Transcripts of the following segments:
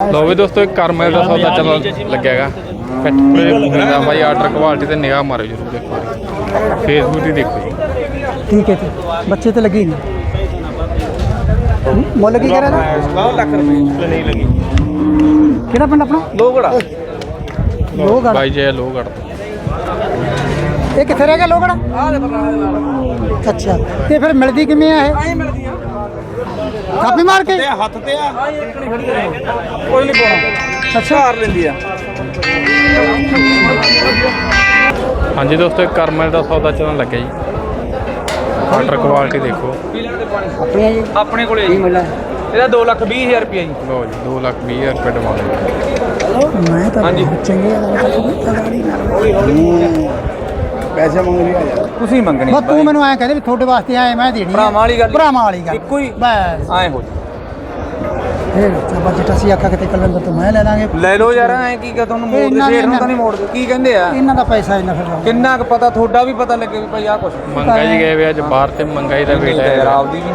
ਲੋ ਵੀ ਦੋਸਤੋ ਇੱਕ ਕਰਮਲ ਦਾ ਸੌਦਾ ਚੱਲ ਲੱਗਿਆਗਾ। ਪਿੱਠਪੁਰੇ ਦਾ ਬਾਈ ਆਰਡਰ ਕੁਆਲਿਟੀ ਤੇ ਨਿਗਾਹ ਮਾਰੋ ਜਰੂਰ ਦੇਖੋ ਫੇਸਬੁੱਕ ਤੇ ਦੇਖੋ ਜੀ। ਠੀਕ ਹੈ ਜੀ। ਬੱਚੇ ਤੇ ਲੱਗੀ ਨਹੀਂ। ਮੁੱਲ ਕੀ ਕਰਿਆ ਨਾ? 9 ਲੱਖ ਰੁਪਏ ਨਹੀਂ ਲੱਗੀ। ਕਿਹੜਾ ਪਿੰਡ ਆਪਣਾ? ਲੋਗੜਾ ਲੋਹਗੜ੍ਹ। ਬਾਈ ਜੇ ਲੋ ਕੱਢ ਇਹ ਕਿੱਥੇ ਰਹਿ ਗਿਆ ਲੋਗੜਾ ਆਹ ਦੇ ਬਰਨਾਲੇ ਅੱਛਾ ਤੇ ਫਿਰ ਮਿਲਦੀ ਕਿਵੇਂ ਆ ਇਹ? ਆਈ ਮਿਲਦੀ ਆ। ਕਾਪੀ ਮਾਰ ਕੇ। ਤੇ ਹੱਥ ਤੇ ਆ। ਕੋਈ ਨਹੀਂ ਪਾਉਣਾ। ਅੱਛਾ ਘਰ ਲੈਂਦੀ ਆ। ਹਾਂਜੀ ਦੋਸਤੋ ਕਰਮਲ ਦਾ ਸੌਦਾ ਚੱਲਣ ਲੱਗਿਆ ਜੀ। ਆਰਡਰ ਕੁਆਲਿਟੀ ਦੇਖੋ। ਜੀ। ਆਪਣੇ ਕੋਲੇ ਮਿਲਣਾ ਇਹਦਾ 2 ਲੱਖ 20 ਹਜ਼ਾਰ ਰੁਪਏ ਜੀ। ਲੋ ਜੀ 2 ਲੱਖ 20 ਹਜ਼ਾਰ ਰੁਪਏ ਡਿਮਾਂਡ ਮੈਂ ਤਾਂ ਹਾਂਜੀ। ਬਹੁਤ ਚੰਗੇ ਪੈਸੇ ਮੰਗ ਰਹੀ ਆ ਯਾਰ। ਤੁਸੀਂ ਮੰਗਣੇ ਬਸ ਤੂੰ ਮੈਨੂੰ ਐਂ ਕਹਿੰਦੇ ਵੀ ਤੁਹਾਡੇ ਵਾਸਤੇ ਆਏ ਮੈਂ ਦੇਣੀ ਆ। ਭਰਾਵਾਂ ਵਾਲੀ ਗੱਲ। ਭਰਾਵਾਂ ਵਾਲੀ ਗੱਲ। ਇੱਕੋ ਹੀ। ਬਸ। ਆਏ ਹੋ ਫਿਰ ਚਾਬਾ ਜਿੱਟਾ ਸੀ ਆਖਾ ਕਿਤੇ ਕਲੰਦਰ ਤੋਂ ਮੈਂ ਲੈ ਲਾਂਗੇ। ਲੈ ਲਓ ਯਾਰ ਐ ਕੀ ਕਹ ਤੁਹਾਨੂੰ ਮੋੜ ਦੇ ਇਹਨਾਂ ਸ਼ੇਰ ਨੂੰ ਨੇ- ਤਾਂ ਨਹੀਂ ਮੋੜਦੇ ਕੀ ਕਹਿੰਦੇ ਆ? ਇਹਨਾਂ ਦਾ ਪੈਸਾ ਇੰਨਾ ਫਿਰ ਲਾਉਂਦੇ। ਕਿੰਨਾ ਕੁ ਪਤਾ ਤੁਹਾਡਾ ਵੀ ਪਤਾ ਲੱਗੇ ਵੀ ਭਾਈ ਆ ਕੁਛ। ਮੰਗਾਈ ਜੀ ਗਏ ਵੇ ਅੱਜ ਬਾਹਰ ਤੇ ਮੰਗਾਈ ਦਾ ਵੇਟ ਯਾਰ ਹੈ। ਆਪਦੀ ਵੀ।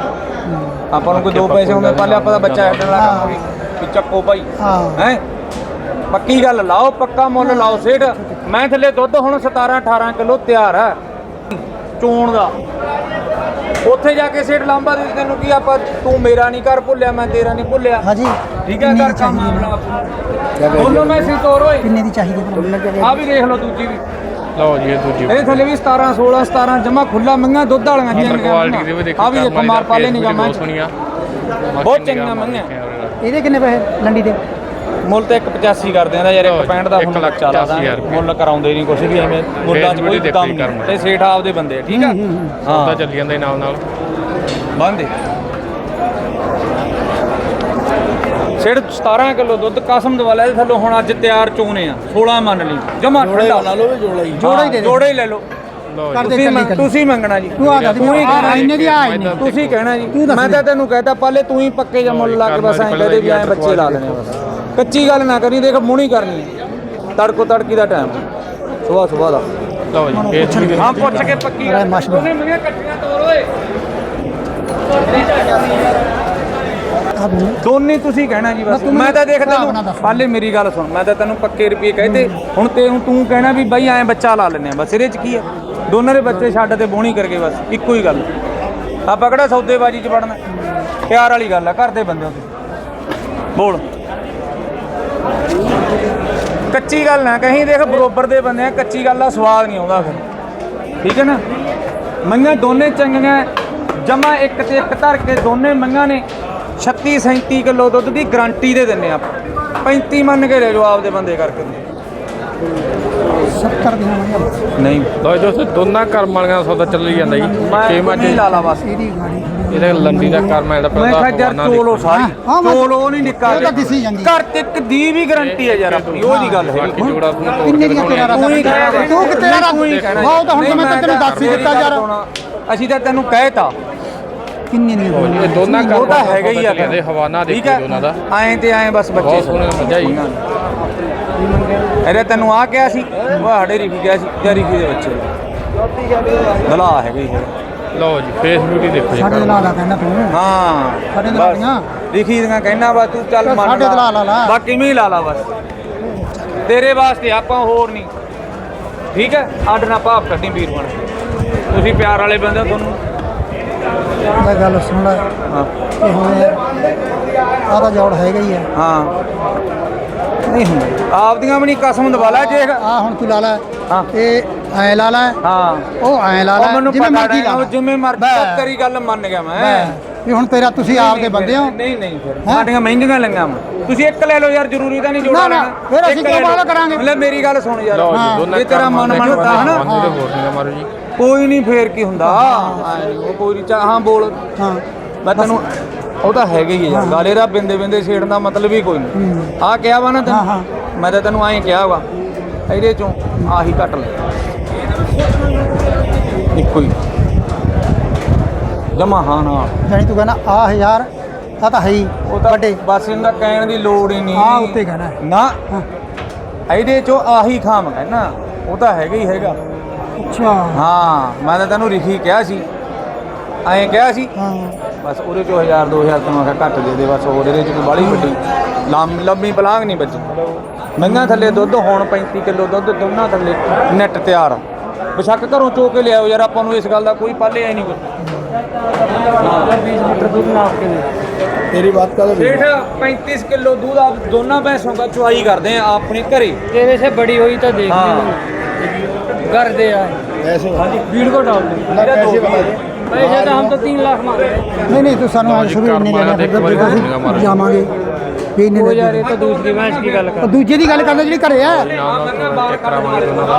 ਆਪਾਂ ਨੂੰ ਕੋਈ ਦੋ ਪੈਸੇ ਹੁੰਦੇ ਪਹਿਲੇ ਆਪਾਂ ਦਾ ਬੱਚਾ ਵਾਲਾ ਕੰਮ ਵੀ ਚੱਕੋ ਭਾਈ। ਹਾਂ। ਹੈ? ਪੱਕੀ ਗੱਲ ਲਾਓ ਪੱਕਾ ਮੁੱਲ ਲਾਓ ਸੇਠ। ਮੈਂ ਥੱਲੇ ਦੁੱਧ ਹੁਣ 17 18 ਕਿਲੋ ਤਿਆਰ ਹੈ ਚੋਣ ਦਾ। ਉੱਥੇ ਜਾ ਕੇ ਸੇਠ ਲਾਂਬਾ ਦੇ ਤੈਨੂੰ ਕੀ ਆਪਾਂ ਤੂੰ ਮੇਰਾ ਨਹੀਂ ਕਰ ਭੁੱਲਿਆ ਮੈਂ ਤੇਰਾ ਨਹੀਂ ਭੁੱਲਿਆ। ਹਾਂਜੀ। ਠੀਕ ਹੈ ਕਰ ਕੰਮ ਆਪਣਾ ਬੋਲੋ ਮੈਂ ਸੀ ਤੋਰ ਓਏ ਕਿੰਨੇ ਦੀ ਚਾਹੀਦੀ? ਆ ਵੀ ਦੇਖ ਲਓ ਦੂਜੀ ਵੀ। ਲਓ ਜੀ ਇਹ ਦੂਜੀ ਇਹਦੇ ਥੱਲੇ ਵੀ 17 16 17 ਜਮਾ ਖੁੱਲਾ ਮੰਗਾ ਦੁੱਧ ਵਾਲੀਆਂ ਆਰਡਰ ਕੁਆਲਿਟੀ ਦੇ ਵੀ ਦੇਖੋ ਆ ਵੀ ਦੇਖੋ ਕਰਮਲ ਮਾਰ ਪਾਲੇ ਨਹੀਂ ਜਮਾ ਬਹੁਤ ਸੋਹਣੀਆਂ ਬਹੁਤ ਚੰਗੀਆਂ ਮੰਗੀਆਂ। ਇਹਦੇ ਕਿੰਨੇ ਪੈਸੇ ਲੰਡੀ ਦੇ? ਮੁੱਲ ਤੇ 185 ਕਰਦੇ ਆਂ ਯਾਰ ਲਓ 165 ਦਾ ਹੁਣ ਇੱਕ ਲੱਖ ਹਜ਼ਾਰ ਰੁਪਏ। ਮੁੱਲ ਕਰਾਉਂਦੇ ਨਹੀਂ ਕੁਛ ਵੀ ਐਵੇਂ ਮੁੱਲਾਂ 'ਚ ਕੋਈ ਦੀ ਜੀ ਨਹੀਂ। ਤੇ ਸੇਠ ਆਪਦੇ ਬੰਦੇ ਆ, ਠੀਕ ਆ? ਹਾਂ ਚੱਲੀ ਜਾਂਦਾ ਨਾਲ ਨਾਲ। ਬੰਦੇ। ਸੇਠ 17 ਕਿਲੋ ਦੁੱਧ ਕਸਮ ਦਵਾਲਾ ਇਹਦੇ ਥੱਲੋਂ ਹੁਣ ਅੱਜ ਤਿਆਰ ਚੋਨੇ ਆ। 16 ਮੰਨ ਲਈ। ਜਮਾ ਠੰਡਾ। ਲਾ ਲਓ ਜੋੜਾ ਹੀ। ਜੋੜਾ ਹੀ ਦੇ ਦੇ। ਜੋੜਾ ਹੀ ਲੈ ਲਓ। ਦੇ ਤੁਸੀਂ ਮੰਗਣਾ ਜੀ। ਤੂੰ ਆ ਦੱਸ ਤੂੰ ਹੀ ਆ ਕਹਿਣਾ ਇੰਨੇ ਦੀ ਆ ਇੰਨੇ ਮੈਂ ਤੁਸੀਂ ਕਹਿਣਾ ਜੀ। ਤੂੰ ਮੈਂ ਦੇ। ਤਾਂ ਤੈਨੂੰ ਕਹਿਤਾ ਪਹਿਲੇ ਤੂੰ ਹੀ ਪੱਕੇ ਜਾਂ ਮੁੱਲ ਲਾ ਕੇ ਬਸ ਐਂ ਕਹਦੇ ਵੀ ਐਂ ਬੱਚੇ ਲਾ ਲੈਣੇ ਬਸ। ਕੱਚੀ ਗੱਲ ਨਾ ਕਰੀ ਦੇਖ ਮੁਣੀ ਕਰਨੀ। ਤੜਕੋ ਤੜਕੀ ਦਾ ਟਾਈਮ ਸਵੇਰ ਸਵੇਰ ਦਾ। ਲਓ ਜੀ ਹਾਂ ਪੁੱਛ ਕੇ ਪੱਕੀ ਗੱਲ। ਮਸ਼ਹੂਰ। ਉਹਨੇ ਮੰਗਿਆ ਕੱਟੀਆਂ ਤੋਰ ਓਏ। ਦੋਨੇ ਤੁਸੀਂ ਕਹਿਣਾ ਜੀ ਬਸ। ਮੈਂ ਤਾਂ ਦੇਖ ਤੈਨੂੰ। ਪਹਿਲੇ ਮੇਰੀ ਗੱਲ ਸੁਣ। ਮੈਂ ਤਾਂ ਤੈਨੂੰ ਪੱਕੇ ਰੁਪਏ ਕਹਤੇ ਹੁਣ ਤੇ ਹੁਣ ਤੂੰ ਕਹਿਣਾ ਵੀ ਬਾਈ ਐਂ ਬੱਚਾ ਲਾ ਲੈਨੇ ਆ ਬਸ ਇਹਦੇ ਚ ਕੀ ਆ? ਦੋਨਾਂ ਦੇ ਬੱਚੇ ਛੱਡ ਤੇ ਬੋਣੀ ਕਰਕੇ ਬਸ। ਇੱਕੋ ਹੀ ਗੱਲ। ਆਪਾਂ ਕਿਹੜਾ ਸੌਦੇਬਾਜ਼ੀ ਚ ਵੜਨਾ? ਪਿਆਰ ਵਾਲੀ ਗੱਲ ਆ। ਘਰ ਦੇ ਬੰਦੇ ਹੋ ਤੁਸੀਂ। ਬੋਲ। ਕੱਚੀ ਗੱਲ ਨਾ ਕਹੀਂ ਦੇਖ ਬਰੋਬਰ ਦੇ ਬੰਦੇ ਆ ਕੱਚੀ ਗੱਲ ਦਾ ਸਵਾਦ ਨਹੀਂ ਆਉਂਦਾ ਫਿਰ। ਠੀਕ ਹੈ ਨਾ? ਮੰਗਾਂ ਦੋਨੇ ਚੰਗੀਆਂ ਜਮਾ ਇੱਕ ਤੇ ਇੱਕ ਧਰ ਕੇ ਦੋਨੇ ਮੰਗਾਂ ਨੇ। 36 37 ਕਿਲੋ ਦੁੱਧ ਦੀ ਗਾਰੰਟੀ ਦੇ ਦਿੰਨੇ ਆਪਾਂ। 35 ਮੰਨ ਕੇ ਲੈ ਜਾਓ ਆਪਦੇ ਬੰਦੇ ਕਰਕੇ। 70 ਦੀਆਂ ਮੰਗਿਆ ਨਹੀਂ। ਲਓ ਦੋਸਤੋ ਦੋਨਾਂ ਕਰਮ ਵਾਲੀਆਂ ਦਾ ਸੌਦਾ ਚੱਲੀ ਜਾਂਦਾ ਜੀ। ਛੇ ਮੱਝ ਲਾ ਲਾ ਬਸ। ਇਹਦੀ ਗਾੜੀ ਇਹਦੇ ਲੰਡੀ ਦਾ ਕਰਮ ਹੈ ਜਿਹੜਾ ਮੈਂ ਕਿਹਾ ਯਾਰ ਚੋਲੋ ਸਾਰੀ। ਹਾਂ, ਚੋਲੋ ਨਹੀਂ ਨਿੱਕਾ ਉਹ ਤਾਂ ਦਿਸੀ ਜਾਂਦੀ। ਘਰ ਤੇ ਇੱਕ ਦੀ ਵੀ ਗਾਰੰਟੀ ਹੈ ਯਾਰ ਆਪਣੀ ਉਹ ਗੱਲ ਹੈ। ਬਾਕੀ ਜੋੜਾ ਤੁਹਾਨੂੰ ਤੋੜ ਕਿੰਨੇ ਕੇ ਦੀਆਂ ਤੇਰਾ ਦਿਖਾਉਣੇ ਰਾਦਾ ਤੂੰ ਹੀ ਕਹਿਣਾ ਦੇ। ਤੂੰ ਹੀ ਕਹਿਣਾ। ਵਾਹ ਉਹ ਤਾਂ ਹੁਣ ਤਾਂ ਮੈਂ ਤੈਨੂੰ ਦੱਸ ਹੀ ਦਿੱਤਾ ਯਾਰ। ਸੁਣ, ਅਸੀਂ ਤਾਂ ਤੈਨੂੰ ਕਹਿਤਾ। ਕਿੰਨੀਆਂ ਦੀਆਂ ਇਹ ਦੋਨਾਂ ਕਰਮ ਉਹ ਤਾਂ ਹੈਗਾ ਹੀ ਆ ਜਾਂਦੇ ਹਵਾਨਾ ਦੇਖੋ ਹੈ? ਦੋਨਾਂ ਦਾ। ਐਂ ਤੇ ਐਂ ਬਸ ਬੱਚੇ। ਬਹੁਤ ਸੋਹਣੇ ਮੱਝਾਂ ਜੀ ਇਹਦੇ ਤੈਨੂੰ ਆ ਕਿਹਾ ਸੀ? ਉਹ ਸਾਡੇ ਰਿਖੀ ਗਿਆ ਸੀ। ਜਾਂ ਦੇ ਬੱਚੇ ਦਲਾ ਹੈਗਾ ਹੀ ਹੈਗਾ ਲਓ ਜੀ ਫੇਸਬੁੱਕ ਹੀ ਦੇਖੋ ਜੀ ਸਾਡੇ ਕਰਮ। ਲਾ ਲਾ ਕਹਿੰਦਾ ਤੂੰ। ਹਾਂ ਸਾਡੇ ਬਸ। ਦਲਾਲੀਆਂ। ਲਿਖੀ ਦੀਆਂ ਕਹਿਣਾ ਬਸ ਤੂੰ ਚੱਲ ਮੰਨ ਸਾਡੇ ਦਲਾ ਲਾ। ਲਾ। ਬਾਕੀ ਮੈਂ ਲਾ ਲਾ ਬਸ। ਤੇਰੇ ਵਾਸਤੇ ਆਪਾਂ ਹੋਰ ਨਹੀਂ। ਠੀਕ ਹੈ? ਅੱਡ ਨਾ ਭਾਵ ਕੱਢੀ ਵੀਰ ਬਣ ਤੁਸੀਂ ਪਿਆਰ ਵਾਲੇ ਬੰਦੇ ਹੋ, ਤੁਹਾਨੂੰ। ਮੈਂ ਗੱਲ ਸੁਣ ਲੈ। ਹਾਂ। ਇਹ ਹੁਣ ਆ ਤਾਂ ਜੋੜ ਹੈਗਾ ਹੀ ਆ ਹਾਂ। ਨਹੀਂ ਹੁੰਦਾ। ਆਪਦੀਆਂ ਵੀ ਨਹੀਂ ਕਸਮ ਦਵਾਲਾ ਜੇ। ਆ ਹੁਣ ਤੂੰ ਲਾ ਲੈ। ਹਾਂ। ਇਹ ਐ ਲਾ ਲੈ। ਹਾਂ। ਉਹ ਐ ਲਾ ਉਹ ਲੈ ਮੈਨੂੰ ਜਿਵੇਂ ਪਤਾ ਮਰਜ਼ੀ ਲਾ ਲੈ। ਜਿਵੇਂ ਮਰਜ਼ੀ ਬਸ। ਤੇਰੀ ਗੱਲ ਮੰਨ ਗਿਆ ਮੈਂ। ਵੀ ਹੁਣ ਤੇਰਾ ਤੁਸੀਂ ਆਪ ਦੇ ਬੰਦੇ ਹੋ। ਨਹੀਂ ਨਹੀਂ ਫਿਰ? ਸਾਡੀਆਂ ਮਹਿੰਗੀਆਂ ਲੰਗਾਂ ਤੁਸੀਂ ਇੱਕ ਲੈ ਲਓ ਯਾਰ ਜ਼ਰੂਰੀ ਤਾਂ ਨਹੀਂ ਜੋੜਾ ਨਾ, ਨਾ, ਲੈਣਾ। ਫਿਰ ਅਸੀਂ ਇੱਕ ਕਿਉਂ ਲੈ ਲਓ। ਬਾਹਲਾ ਕਰਾਂਗੇ? ਮਤਲਬ ਮੇਰੀ ਗੱਲ ਸੁਣ ਯਾਰ। ਲਓ ਹਾਂ, ਜੀ ਦੋਨਾਂ ਇਹ ਤੇਰਾ ਮਨ ਮੰਨਦਾ ਹੈ ਨਾ? ਹਵਾਨਾ ਦੇ ਹੋਰ ਨਹੀਂ ਮਾਰੋ ਜੀ। ਕੋਈ ਨਹੀਂ ਫੇਰ ਕੀ ਹੁੰਦਾ। ਉਹ ਕੋਈ ਨਹੀਂ ਚਾ- ਹਾਂ ਬੋਲ। ਹਾਂ। ਮੈਂ ਤੈਨੂੰ ਉਹ ਤਾਂ ਹੈਗਾ ਹੀ ਹੈ ਯਾਰ। ਗਾਲੇ ਦਾ ਬਿੰਦੇ ਬਿੰਦੇ ਛੇੜਨ ਦਾ ਮਤਲਬ ਹੀ ਕੋਈ ਨਹੀਂ। ਆਹ ਕਿਹਾ ਵਾ ਨਾ ਹਾਂ, ਤੈਨੂੰ? ਹਾਂ। ਮੈਂ ਤਾਂ ਤੈਨੂੰ ਐਂ ਕਿਹਾ ਵਾ ਇਹਦੇ ਚੋਂ ਆਹੀ ਕੱਟ ਲੈ। ਇੱਕੋ ਹੀ ਜਮਾ ਹਾਂ ਨਾ ਜਾਨੀ ਤੂੰ ਕਹਿੰਦਾ ਆ ਹਜ਼ਾਰ ਆ ਤਾਂ ਹੈ ਹੀ ਉਹ ਤਾਂ ਵੱਡੇ। ਬਸ ਇਹਨਾਂ ਦਾ ਕਹਿਣ ਦੀ ਲੋੜ ਹੀ ਨਹੀਂ। ਆ ਉੱਤੇ ਕਹਿਣਾ ਹੈ। ਨਾ। ਇਹਦੇ ਚੋਂ ਆਹੀ ਖਾਮ ਹੈ ਨਾ। ਉਹ ਤਾਂ ਹੈਗਾ ਹੀ ਹੈਗਾ। ਅੱਛਾ। ਹਾਂ ਮੈਂ ਤਾਂ ਤੈਨੂੰ ਰਿਖੀ ਕਿਹਾ ਸੀ। ਐਂ ਕਿਹਾ ਸੀ। ਹਾਂ। ਬਸ ਉਹਦੇ ਚੋਂ 1000 2000 ਤੈਨੂੰ ਆਖਿਆ ਘੱਟ ਦੇ ਦੇ ਬਸ ਹੋਰ ਇਹਦੇ ਚ ਕੋਈ ਬਾਲੀ ਵੱਡੀ। ਲੰਮ ਲੰਮੀ ਪਲਾਂਗ ਨਹੀਂ ਬੱਜੀ ਮਈਆਂ ਥੱਲੇ ਦੁੱਧ ਹੁਣ 35 ਕਿਲੋ ਦੁੱਧ ਦੋਨਾਂ ਥੱਲੇ ਨੈਟ ਤਿਆਰ। ਆ। ਬੇਸ਼ੱਕ ਘਰੋਂ ਚੋ ਕੇ ਲਿਆਓ ਯਾਰ ਆਪਾਂ ਨੂੰ ਇਸ ਗੱਲ ਦਾ ਕੋਈ ਪਾਲੇ ਨਹੀਂ ਕੋਈ तेरी बात का ਸੇਠ 35 ਕਿਲੋ दूध आप ਦੋਨਾਂ ਭੈਂਸੋਂ का ਚੁਆਈ ਕਰਦੇ ਆ ਆਪਣੇ ਘਰੇ तेरे से बड़ी हुई तो देख हाँ। ली कर दे यार ऐसे भीड़ को डाल दे पैसे बता दे पैसे तो हम तो तीन लाख मांग रहे हैं नहीं नहीं तू सानू आज शुरू नहीं लेना ਇੱਕ ਵਾਰੀ ਨਿਗਾਹ ਮਾਰੋ। ਜਾਵਾਂਗੇ ਵੀ हो ਨਹੀਂ जा रही तो दूसरी भैंस की गल ਉਹ कर ਦੂਜੇ ਦੀ ਗੱਲ ਕਰਦਾ ਜਿਹੜੀ ਘਰੇ ਆ ਨਾਲ ਨਾਲ ਚੈੱਕ ਕਰਾਵਾਂਗੇ ਉਹਨਾਂ ਦਾ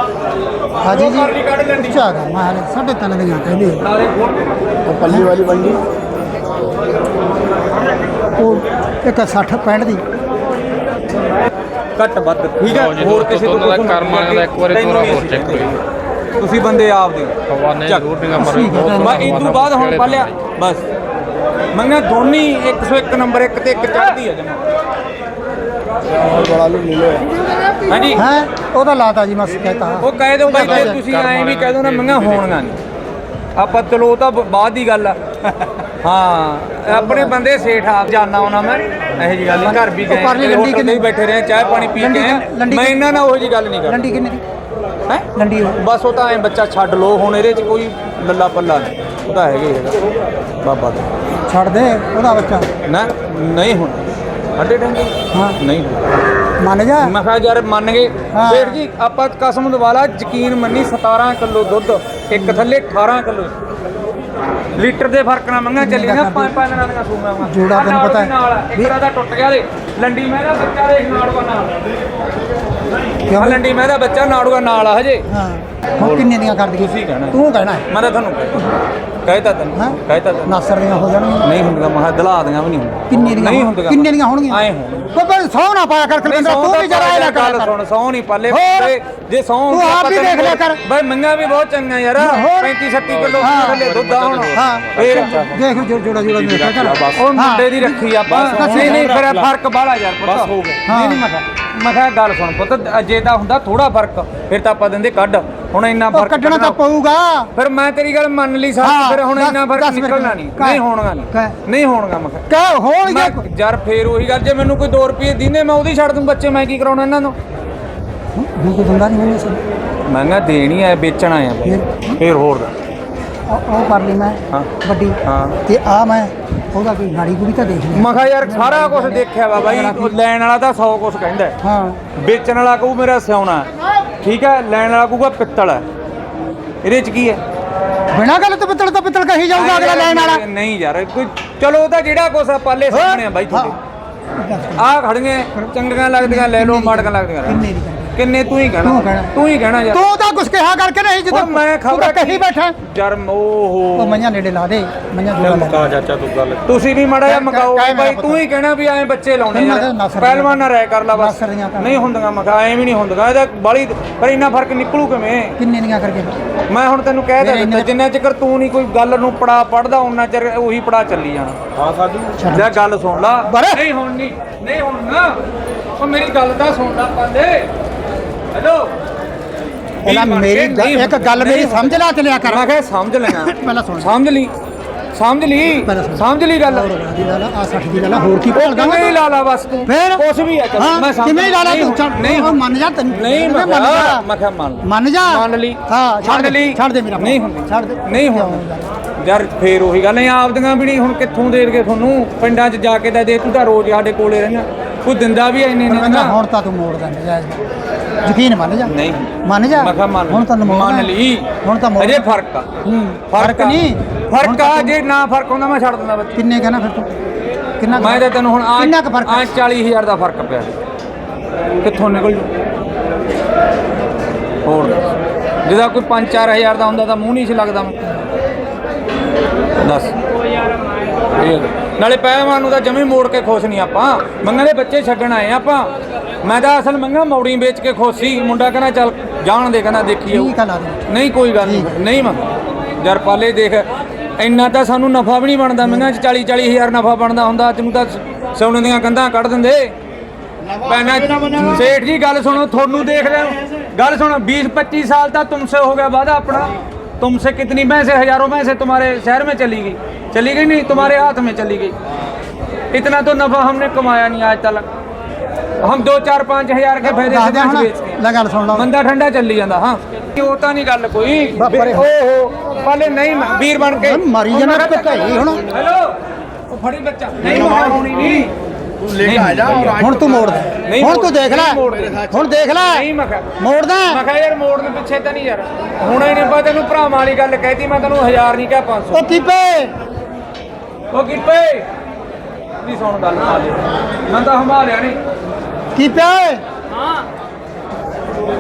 ਹਾਜੀ ਜੀ ਚਾਗਾ ਮਾਰੇ ਸਾਢੇ ਤਿੰਨ ਦੀਆਂ ਕਹਿੰਦੇ ਨਾਲੇ ਉਹ ਪੱਲੀ ਵਾਲੀ ਵੰਡੀ ਉਹ ਇੱਕ 60 65 ਦੀ ਘੱਟ ਵੱਧ ਠੀਕ ਹੈ ਲਓ ਜੀ ਹੋਰ ਦੋਸਤੋ, ਕਿਸੇ ਤੋਂ ਦੋਨਾਂ ਦਾ ਕੁਛ ਕਰਮ ਵਾਲਿਆਂ ਦਾ ਇੱਕ ਵਾਰੀ ਤੈਨੂੰ ਤੋਰਾ ਨਹੀਂ ਹੋਰ check ਅਸੀਂ ਕਰੋ। ਤੁਸੀਂ ਬੰਦੇ ਆਪ ਦੇ ਚੱਕ। ਜ਼ਰੂਰ ਨਿਗਾਹ ਮਾਰੋ ਮੈਂ ਇਸ ਤੋਂ ਬਾਅਦ ਹੁਣ ਪਾਲਿਆ ਬਸ। ਮੰਗਾ ਦੋਨੀ 101 ਨੰਬਰ ਇੱਕ ਤੇ ਇੱਕ ਚੜਦੀ ਹੈ ਜਮਾ। ਬੜਾ ਲੂ ਮਿਲੇ ਹਾਂਜੀ। ਹੈ? ਉਹਦਾ ਲਾਤਾ ਜੀ ਮੈਂ ਕਹਿਤਾ। ਉਹ ਕਹਿ ਦਿਓ ਬਾਈ ਜੇ ਤੁਸੀਂ ਐਂ ਵੀ ਕਹਿ ਦਿਓ ਨਾ ਮੰਗਾ ਹੋਣਗਾ ਨਹੀਂ। ਆਪਾਂ ਚਲੋ ਉਹ ਤਾਂ ਬਾਅਦ ਦੀ ਗੱਲ ਆ। ਹਾਂ ਆਪਣੇ ਬੰਦੇ ਸੇਠ ਆਪ ਜਾਣਾ ਉਹਨਾਂ ਮੈਂ ਇਹੋ ਜੀ ਗੱਲ ਨਹੀਂ। ਘਰ ਵੀ ਗਏ ਉਹ ਪਰਲੀ ਕਿਤੇ ਲੰਡੀ ਹੋਟਲ ਤੇ ਵੀ ਕਿੰਨੀ? ਬੈਠੇ ਰਹੇ ਚਾਹ ਪਾਣੀ ਪੀ ਕੇ ਆਏ। ਕਿੰਨੀ- ਲੰਡੀ ਮੈਂ ਇਹਨਾਂ ਨਾਲ ਉਹੋ ਜੀ ਗੱਲ ਨਹੀਂ ਕਰਦਾ। ਲੰਡੀ ਕਿੰਨੇ ਦੀ? ਹੈ? ਲੰਡੀ। ਬਸ ਉਹ ਤਾਂ ਐ ਬੱਚਾ ਛੱਡ ਲੋ ਹੁਣ ਇਹਦੇ 'ਚ ਕੋਈ ਲੱਲਾ ਪੱਲਾ ਨਹੀਂ। ਉਹ ਤਾਂ ਹੈਗੇ ਹੀ ਹੈਗਾ। ਬਾਬਾ ਦਾ ਛੱਡ ਦੇ ਉਹਦਾ ਬੱਚਾ। ਨਾ ਨਹੀਂ ਹੁਣ। ਅੱਡੇ ਟੰਗੇ ਹਾਂ। ਨਹੀਂ। ਮੰਨ ਜਾ। ਮੈਂ ਕਿਹਾ ਯਾਰ ਮੰਨ ਗਏ। ਹਾਂ। ਸੇਠ ਜੀ ਆਪਾਂ ਕਸਮ ਦਵਾਲਾ ਯਕੀਨ ਮੰਨੀ 17 ਕਿਲੋ ਦੁੱਧ ਇੱਕ ਥੱਲੇ 18 ਕਿਲੋ। ਲੀਟਰ ਦੇ ਫ਼ਰਕ ਨਾਲ ਮੰਗਾ ਚੱਲੀ ਨਾ ਪੰਜ ਪੰਜ ਦਿਨਾਂ ਦੀਆਂ ਸੂਮਾਂ ਵਾਂ। ਜੋੜਾ ਤੈਨੂੰ ਨਾਲ ਪਤਾ ਨਾਲ ਵੀ- ਇੱਕ ਦਾ ਟੁੱਟ ਗਿਆ ਦੇ। ਲੰਡੀ ਮੈਂ ਦਾ ਬੱਚਾ ਦੇਖ ਨਾੜੂਆ ਨਾਲ। ਕਿਉਂ? ਲੰਡੀ ਮੈਂ ਦਾ ਬੱਚਾ ਨਾੜੂਆ ਨਾਲ ਆ ਹਜੇ। ਹਾਂ। ਹੁਣ ਕਿੰਨੇ ਦੀਆਂ ਕਰ ਦਈਏ ਤੁਸੀਂ ਕਹਿਣਾ। ਤੂੰ ਕਹਿਣਾ ਹੈ ਮੈਂ ਤਾਂ ਤੁਹਾਨੂੰ ਕਹਿਤਾ ਤੈਨੂੰ। ਹੈਂ? ਕਹਿਤਾ ਤੈਨੂੰ। ਨਾਸਰ ਦੀਆਂ ਹੋ ਜਾਣਗੀਆਂ। ਨਹੀਂ ਹੁੰਦੀਆਂ ਮਹਾ ਦਲਾ ਦੀਆਂ ਵੀ ਨਹੀਂ ਕਿੰਨੇ ਦੀਆਂ ਨਹੀਂ ਹੁੰਦੀਆਂ। ਕਿੰਨੇ ਦੀਆਂ ਹੋਣਗੀਆਂ? ਆਏ ਹੋਣ। ਉਹ ਪਰ ਸੌ ਨਾ ਪਾਇਆ ਕਰ ਕਲਵਿੰਦਰ ਤੂੰ ਵੀ ਜਰਾ ਇਹ ਨਾ ਕਰ ਸੁਣ ਸੌ ਨਹੀਂ ਪਾਲੇ ਹੋਰ? ਤੇ ਜੇ ਸੌ ਤੂੰ ਆਪ ਵੀ ਦੇਖ ਲਿਆ ਕਰ। ਬਈ ਮੰਗਾ ਵੀ ਬਹੁਤ ਚੰਗਾ ਯਾਰ। ਹੋਰ? 35 36 ਕਿਲੋ ਹਾਂ। ਥੱਲੇ ਦੁੱਧ ਆ ਹੁਣ। ਹਾਂ। ਫੇਰ ਦੇਖ ਜੋ ਜੋੜਾ ਜੋੜਾ ਦੇਖਿਆ ਕਰ ਉਹ ਮੁੰਡੇ ਦੀ ਰੱਖੀ ਆਪਾਂ ਬਸ ਨਹੀਂ ਨਹੀਂ ਫਿਰ ਫ਼ਰਕ ਬਾਹਲਾ ਯਾਰ ਪੁੱਤ। ਹਾਂ। ਨਹੀਂ ਨਹੀਂ ਮੈਂ ਕਿਹਾ ਮੈਂ ਕਿਹਾ ਗੱਲ ਸੁਣ ਪੁੱਤ ਜੇ ਤਾਂ ਹੁੰਦਾ ਥੋੜਾ ਫ਼ਰਕ ਫਿਰ ਤਾਂ ਆਪਾਂ ਦਿੰਦੇ ਕੱਢ ਹੁਣ ਇੰਨਾ ਉਹ ਫ਼ਰਕ ਕੱਢਣਾ ਤਾਂ ਪਊਗਾ। ਫਿਰ ਮੈਂ ਤੇਰੀ ਗੱਲ ਮੰਨ ਲਈ ਸਾਰੀ ਹਾਂ, ਫਿਰ ਹੁਣ ਦੱਸ- ਇੰਨਾ ਫ਼ਰਕ ਦੱਸ ਨਿਕਲਣਾ ਨਹੀਂ ਕਹਿ। ਨਹੀਂ ਹੋਣਗਾ ਨਹੀਂ ਕਹਿ। ਨਹੀਂ ਹੋਣਗਾ ਮੈਂ ਕਿਹਾ। ਕਹਿ ਹੋਣਗੇ ਮੈਂ ਯਾਰ ਫੇਰ ਉਹੀ ਗੱਲ ਜੇ ਮੈਨੂੰ ਕੋਈ 2 ਰੁਪਏ ਦਿਨੇ ਮੈਂ ਉਹਦੀ ਛੱਡ ਦੂੰ ਬੱਚੇ ਮੈਂ ਕੀ ਕਰਾਉਣਾ ਇਹਨਾਂ ਨੂੰ? ਹੁਣ ਕੋਈ ਬੰਦਾ ਨਹੀਂ ਹੋਣਾ ਸੀ ਮੈਂ ਕਿਹਾ ਦੇਣੀ ਆ ਵੇਚਣ ਆਇਆ ਬਈ ਫੇਰ? ਹੋਰ ਦਾ ਉਹ ਉਹ ਕਰ ਲਈ ਮੈਂ ਹਾਂ। ਵੱਡੀ ਹਾਂ। ਤੇ ਆ ਮੈਂ। ਉਹਦਾ ਕੋਈ ਗਾੜੀ ਗੁੜੀ ਤਾਂ ਦੇਖ ਲਈ ਮੈਂ ਕਿਹਾ ਯਾਰ ਸਾਰਾ ਕੁਝ ਦੇਖਿਆ ਵਾ ਬਾਈ ਉਹ ਲੈਣ ਵਾਲਾ ਤਾਂ 100 ਕੁਝ ਕਹਿੰਦਾ ਹੈ। ਹਾਂ। ਵੇਚਣ ਵਾਲਾ ਕਹੂ ਮੇਰਾ ਸਿਆਉਣਾ ਹੈ। ਠੀਕ ਹੈ ਲੈਣ ਵਾਲਾ ਕਹੂਗਾ ਪਿੱਤਲ ਹੈ। ਇਹਦੇ ਚ ਕੀ ਹੈ? ਬਿਨਾਂ ਗੱਲ ਤੋਂ ਪਿੱਤਲ ਤੋਂ ਪਿੱਤਲ ਕਹੀ ਜਾਊਗਾ ਅਗਲਾ ਲੈਣ ਵਾਲਾ। ਨਹੀਂ ਯਾਰ ਕੋਈ ਚਲੋ ਉਹਦਾ ਜਿਹੜਾ ਕੁਛ ਆ ਪਾਲੇ ਸਾਹਮਣੇ ਆ ਬਾਈ ਤੁਹਾਡੇ। ਆਹ ਖੜੀਆਂ ਚੰਗੀਆਂ ਲੱਗਦੀਆਂ ਲੈ ਲਓ ਮਾੜੀਆਂ ਲੱਗਦੀਆਂ। ਕਿੰਨੇ ਦੀ ਕਿੰਨੇ ਤੂੰ ਹੀ ਤੂੰ ਕਹਿਣਾ। ਤੂੰ ਹੀ ਕਹਿਣਾ ਯਾਰ। ਤੂੰ ਤਾਂ ਕੁਛ ਕਿਹਾ ਕਰਕੇ ਨਹੀਂ ਜਦੋਂ ਉਹ ਮੈਂ ਤੂੰ ਖਬਰ ਤਾਂ ਕਹੀ ਬੈਠਾ। ਯਾਰ ਓਹੋ। ਉਹ ਮਈਆਂ ਨੇੜੇ ਲਾ ਦੇ ਮਈਆਂ ਦੂਰ ਲਾ ਦੇ। ਤੁਸੀਂ ਵੀ ਮੜਾ ਜਿਹਾ ਕਹਿ- ਮਕਾਓ ਕਹਿ ਮੇਰਾ ਬਾਈ ਪੁੱਤ। ਤੂੰ ਹੀ ਕਹਿਣਾ ਵੀ ਐਂ ਬੱਚੇ ਲਾਉਣੇ ਯਾਰ। ਪਹਿਲਵਾਨ ਨਾ ਰਹਿ ਕਰ ਲਾ ਬਸ। ਨਸਰ ਦੀਆਂ ਕਰ। ਨਹੀਂ ਹੁੰਦੀਆਂ ਮੈਂ ਕਿਹਾ ਐਂ ਵੀ ਨਹੀਂ ਹੁੰਦੀਆਂ। ਇਹਦਾ ਬਾਲੀ ਪਰ ਇੰਨਾ ਫ਼ਰਕ ਨਿਕਲੂ ਕਿਵੇਂ? ਕਿੰਨੇ ਦੀਆਂ ਕਰਕੇ? ਮੈਂ ਹੁਣ ਤੈਨੂੰ ਕਹਿ ਮੇਰੇ ਦਿੱਤਾ ਇੰਨੇ- ਜਿੰਨਾ ਚਿਰ ਤੂੰ ਨਹੀਂ ਕੋਈ ਗੱਲ ਨੂੰ ਪੜਾ ਪੜਦਾ ਉਹਨਾਂ ਚਿਰ ਉਹੀ ਪੜਾ ਚੱਲੀ ਜਾਣਾ। ਹਾਂ ਸਾਧੂ। ਲੈ ਗੱਲ ਸੁਣ ਲਾ। ਨਹੀਂ ਹੁਣ ਨਹੀਂ ਨਹੀਂ ਹੁਣ ਨਾ। ਉਹ ਮੇਰੀ ਗੱਲ ਤਾਂ ਸੁਣ ਲਾ ਪਾਲੇ ਹੈਲੋ ਪਹਿਲਾਂ ਮੇਰੀ ਗੱਲ- ਇੱਕ ਗੱਲ ਮੇਰੀ ਸਮਝ ਲਾ ਲਿਆ ਕਰ। ਮੈਂ ਕਿਹਾ ਸਮਝ ਲੈਣਾ ਪਹਿਲਾਂ ਸੁਣ। ਸਮਝ ਲਈ। ਸਮਝ ਲਈ। ਪਹਿਲਾਂ ਸੁਣ। ਸਮਝ ਲਈ ਗੱਲ। ਹੋਰ ਦੀ ਗੱਲ ਆ 60 ਦੀ ਗੱਲ ਆ, ਹੋਰ ਕੀ ਭਾਲਦਾ ਕਿਵੇਂ ਹੀ ਲਾ ਲਾ ਬਸ ਤੂੰ? ਫੇਰ? ਕੁਛ ਵੀ ਹੈ ਹਾਂ, ਮੈਂ ਸਮਝ ਕਿਵੇਂ ਹੀ ਲਾ ਲਾ ਨਹੀਂ ਤੂੰ? ਨਹੀਂ। ਉਹ ਮੰਨ ਜਾ ਤੈਨੂੰ। ਨਹੀਂ ਮੈਂ ਮੰਨ ਜਾ। ਮੈਂ ਕਿਹਾ ਮੰਨ ਮੰਨ ਜਾ। ਮੰਨ ਲਈ। ਹਾਂ ਛੱਡ ਮੰਨ ਦੇ ਲਈ। ਛੱਡ ਦੇ ਮੇਰਾ ਨਹੀਂ ਹੁੰਦੀ। ਛੱਡ ਦੇ। ਨਹੀਂ ਹੁਣ ਯਾਰ ਫੇਰ ਉਹੀ ਗੱਲ ਨਹੀਂ ਆਪਦੀਆਂ ਵੀ ਨਹੀਂ ਹੁਣ ਕਿੱਥੋਂ ਦੇਣਗੇ ਤੁਹਾਨੂੰ? ਪਿੰਡਾਂ 'ਚ ਜਾ ਕੇ ਤਾਂ ਦੇ ਤੂੰ ਤਾਂ ਰੋਜ਼ ਸਾਡੇ ਕੋਲੇ ਰਹਿਣਾ। ਕੋਈ ਦਿੰਦਾ ਵੀ ਇੰਨੇ ਨੇ ਕਹਿੰਦਾ ਨਾ। ਹੁਣ ਤਾਂ ਤੂੰ ਮੋੜ ਦਾ ਨਜਾਇਜ਼ ਯਕੀਨ ਮੰਨ ਜਾ। ਨਹੀਂ। ਮੰਨ ਜਾ। ਮੈਂ ਕਿਹਾ ਮੰਨ। ਹੁਣ ਤਾਂ ਮੰਨ ਲਈ। ਹੁਣ ਤਾਂ ਅਜੇ ਫ਼ਰਕ ਆ। ਫ਼ਰਕ ਨਹੀਂ। ਫ਼ਰਕ ਆ ਜੇ ਨਾ ਫ਼ਰਕ ਹੁੰਦਾ ਮੈਂ ਛੱਡ ਦਿੰਦਾ ਬੱਚੇ। ਕਿੰਨੇ ਕਹਿਣਾ ਫਿਰ ਤੂੰ? ਕਿੰਨਾ ਮੈਂ ਤਾਂ ਤੈਨੂੰ ਹੁਣ ਆ ਕਿੰਨਾ ਕੁ ਫ਼ਰਕ ਆ? 40000 ਦਾ ਫ਼ਰਕ ਪਿਆ। ਕਿੱਥੋਂ ਨਿਕਲ ਜੂ? ਹੋਰ। ਜਿਹਦਾ ਕੋਈ 5-4000 ਦਾ ਹੁੰਦਾ ਤਾਂ ਮੂੰਹ ਨਹੀਂ ਸੀ ਲੱਗਦਾ ਮੈਂ। ਦੱਸ। ਨਾਲੇ ਪਹਿਲਵਾਨ ਨੂੰ ਤਾਂ ਜਮੀ ਮੋੜ ਕੇ ਖੁਸ਼ ਨਹੀਂ ਆਪਾਂ। ਮੰਗਾਂ ਦੇ ਬੱਚੇ ਛੱਡਣ ਆਏ ਆਪਾਂ। ਮੈਂ ਤਾਂ ਅਸਲ ਮੰਗਾਂ ਮੌੜੀ ਵੇਚ ਕੇ ਖੁਸ਼ ਸੀ ਮੁੰਡਾ ਕਹਿੰਦਾ ਚੱਲ ਜਾਣ ਦੇ ਕਹਿੰਦਾ ਦੇਖੀ ਜਾਊ ਠੀਕ ਆ ਲਾ ਦੇ ਨਹੀਂ ਕੋਈ ਗੱਲ ਨਹੀਂ ਨਹੀਂ ਮੰਗ ਯਾਰ ਪਾਲੇ ਦੇਖ ਇੰਨਾ ਤਾਂ ਸਾਨੂੰ ਨਫਾ ਵੀ ਨਹੀਂ ਬਣਦਾ ਮੰਗਾਂ ਚ 40 40 ਹਜ਼ਾਰ ਨਫਾ ਬਣਦਾ ਹੁੰਦਾ ਤੈਨੂੰ ਤਾਂ ਸੋਨੇ ਦੀਆਂ ਕੰਧਾਂ ਕੱਢ ਦਿੰਦੇ ਪੈਨਾ ਸੇਠ ਜੀ ਗੱਲ ਸੁਣੋ ਤੁਹਾਨੂੰ ਦੇਖ ਰਹੇ ਹੋ ਗੱਲ ਸੁਣੋ 20 25 साल तक तुमसे हो गया वादा अपना तुमसे कितनी भैंसे हजारों भैंसे तुम्हारे शहर में चली गई चली गई नहीं तुम्हारे हाथ में चली गई इतना तो नफा हमने कमाया नहीं आज तक ਹਮ 2 4 5 ਹਜ਼ਾਰ ਕੇ ਫਾਇਦੇ ਦੇ ਸੇ ਲੈ ਗੱਲ ਸੁਣ ਲਓ। ਬੰਦਾ ਠੰਡਾ ਚੱਲੀ ਜਾਂਦਾ ਹਾਂ। ਉਹ ਤਾਂ ਨਹੀਂ ਗੱਲ ਕੋਈ। ਓਹੋ ਪਹਿਲੇ ਨਹੀਂ ਮੈਂ ਵੀਰ ਬਣ ਕੇ। ਮਰੀ ਜਾਣਾ ਭਕਾਈ ਹੁਣ। ਹੈਲੋ ਉਹ ਫੜੀ ਬੱਚਾ। ਨਹੀਂ ਮਾਰ ਹੋਣੀ ਨਹੀਂ। ਹੁਣ ਤੂੰ ਮੋੜ ਦੇ। ਹੁਣ ਤੂੰ ਦੇਖ ਲੈ। ਹੁਣ ਦੇਖ ਲੈ। ਨਹੀਂ ਮੈਂ ਕਿਹਾ ਮੈਂ ਕਿਹਾ ਯਾਰ ਮੋੜ ਦੇ ਪਿੱਛੇ ਤਾਂ ਨਹੀਂ ਯਾਰ। ਹੁਣ ਇਹਨੇ ਪਾ ਤੈਨੂੰ ਭਰਾਵਾਂ ਵਾਲੀ ਗੱਲ ਕਹਿਤੀ ਮੈਂ ਤੈਨੂੰ 1000 ਨਹੀਂ ਕਹਿ 500 ਉਹ ਕੀਪੇ। ਉਹ ਕਿੱਪੇ। ਨਹੀਂ ਸੁਣ ਗੱਲ ਆ ਦੇ ਮੈਂ ਤਾਂ ਹਮਾਲਿਆ ਨਹੀਂ ਕੀਪੇ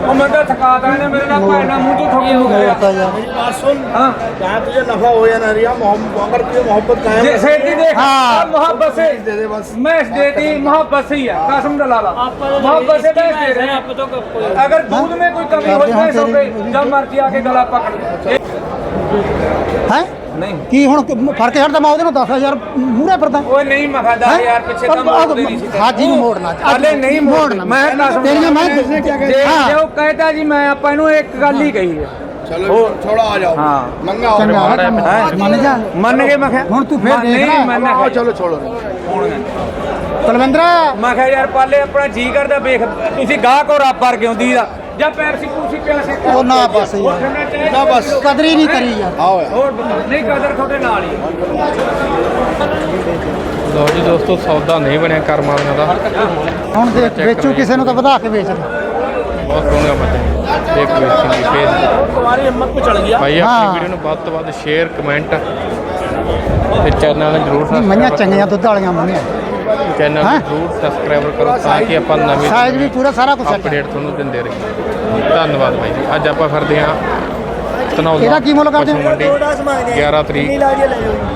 ਉਹ ਮੈਂ ਤਾਂ ਥਕਾਤਾ ਇਹਨੇ ਮੇਰੇ ਨਾਲ ਭੈਣਾ ਮੂੰਹ ਚੋਂ ਠੋਕੀ ਹੋ ਗਿਆ ਮੋੜਦਾ ਯਾਰ हाँ जहाँ तुझे नफा हो या ना रिया मोहब्बत अगर तुझे मोहब्बत का है जैसे दी देख हाँ। अब मोहब्बत से दे दे बस मैं देती मोहब्बत से ही है कसम दलाला आप मोहब्बत से भैंस दे रहे हैं आप तो कोई अगर दूध में कोई कमी हो ਕਰਦੇ ਹਾਂ भैंसों पे ਤੇਰੀ- जब मर्जी आके गला पकड़ ले। ਹੈ ਨਹੀਂ। ਕੀ ਹੁਣ ਫ਼ਰਕ ਛੱਡਦਾ ਮੈਂ ਉਹਦੇ ਨਾਲ 10000 ਮੂਹਰੇ ਫਿਰਦਾ। ਓਏ ਨਹੀਂ ਮਖਾ 10000 ਪਿੱਛੇ ਤਾਂ ਮੋੜਦੇ ਨਹੀਂ ਸੀ। ਹਾਜੀ ਨੂੰ ਮੋੜਨਾ ਹਲੇ ਨਹੀਂ ਮੋੜਨਾ। ਮੈਂ ਤੇਰੀਆਂ ਮੈਂ ਜੇ ਉਹ ਕਹਿੰਦਾ ਜੀ ਮੈਂ ਆਪਾਂ ਇਹਨੂੰ ਇੱਕ ਗੱਲ ਹੀ ਕਹੀ ਹੈ। ਚਲੋ ਥੋੜਾ ਆ ਜਾਓ। ਹਾਂ। ਮੰਗਾ ਹੋ ਮੰਨ ਜਾ। ਮੰਨ ਕੇ ਮੈਂ ਕਿਹਾ। ਹੁਣ ਤੂੰ ਫੇਰ ਦੇਖ ਨਹੀਂ ਮੰਨ ਕੇ ਚਲੋ ਛੋੜੋ। ਹੁਣ ਤਲਵਿੰਦਰਾ। ਮੈਂ ਯਾਰ ਪਾਲੇ ਆਪਣਾ ਜੀ ਕਰਦਾ ਵੇਖ। ਤੁਸੀਂ ਗਾਹ ਕੋ ਰੱਬ ਵਰਗੇ ਦਾ। ਜਾਂ ਪੈਰਸੀ ਪੂਸੀ ਪਿਆਸੇ ਉਹ ਨਾ ਬਸ ਯਾਰ ना बस ਕਦਰੀ ਨਹੀਂ ਕਰੀ ਯਾਰ आओ यार ਹੋਰ ਬਤਾ ਨਹੀਂ ਕਦਰ ਤੁਹਾਡੇ ਨਾਲ ਹੀ ਹੈ। ਲਓ ਜੀ ਦੋਸਤੋ ਸੌਦਾ ਨਹੀਂ ਬਣਿਆ ਕਰਮ ਵਾਲਿਆਂ ਦਾ ਹੁਣ ਦੇਖ ਵੇਚੂ ਕਿਸੇ ਨੂੰ ਤਾਂ ਵਧਾ ਕੇ ਵੇਚ ਦੇ ਬਹੁਤ ਸੋਹਣਾ ਬੱਚਾ ਦੇਖ ਵੇਚਣ ਦੀ ਫੇਸ तुम्हारी हिम्मत पे चढ़ गया ਭਾਈ ਹਾਂ। ਆਪਣੀ ਵੀਡੀਓ ਨੂੰ ਵੱਧ ਤੋਂ ਵੱਧ ਸ਼ੇਅਰ ਕਮੈਂਟ ਤੇ ਚੈਨਲ ਨੂੰ ਜਰੂਰ ਮਈਆਂ ਸਬਸਕ੍ਰਾਈਬ ਚੰਗੀਆਂ ਦੁੱਧ ਵਾਲੀਆਂ ਮੰਗੀਆਂ ਚੈਨਲ। ਨੂੰ ਜਰੂਰ ਸਬਸਕ੍ਰਾਈਬ ਕਰੋ ਤਾਂ ਕਿ ਆਪਾਂ ਨਵੀਂ ਸਾਈਜ਼ ਵੀ ਪੂਰਾ ਸਾਰਾ ਕੁਝ ਅਪਡੇਟ ਤੁਹਾਨੂੰ ਦਿੰਦੇ ਰਹੀਏ। ਧੰਨਵਾਦ ਭਾਈ ਜੀ। ਅੱਜ ਆਪਾਂ ਫਿਰਦੇ ਹਾਂ ਧਨੌਲਾ ਇਹਦਾ ਕੀ ਮੁੱਲ ਕਰਦੇ ਹੋ? ਪਸ਼ੂ ਮੰਡੀ 11 ਤਰੀਕ।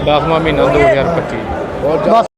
10ਵਾਂ ਮਹੀਨਾ 2025 ਬਸ।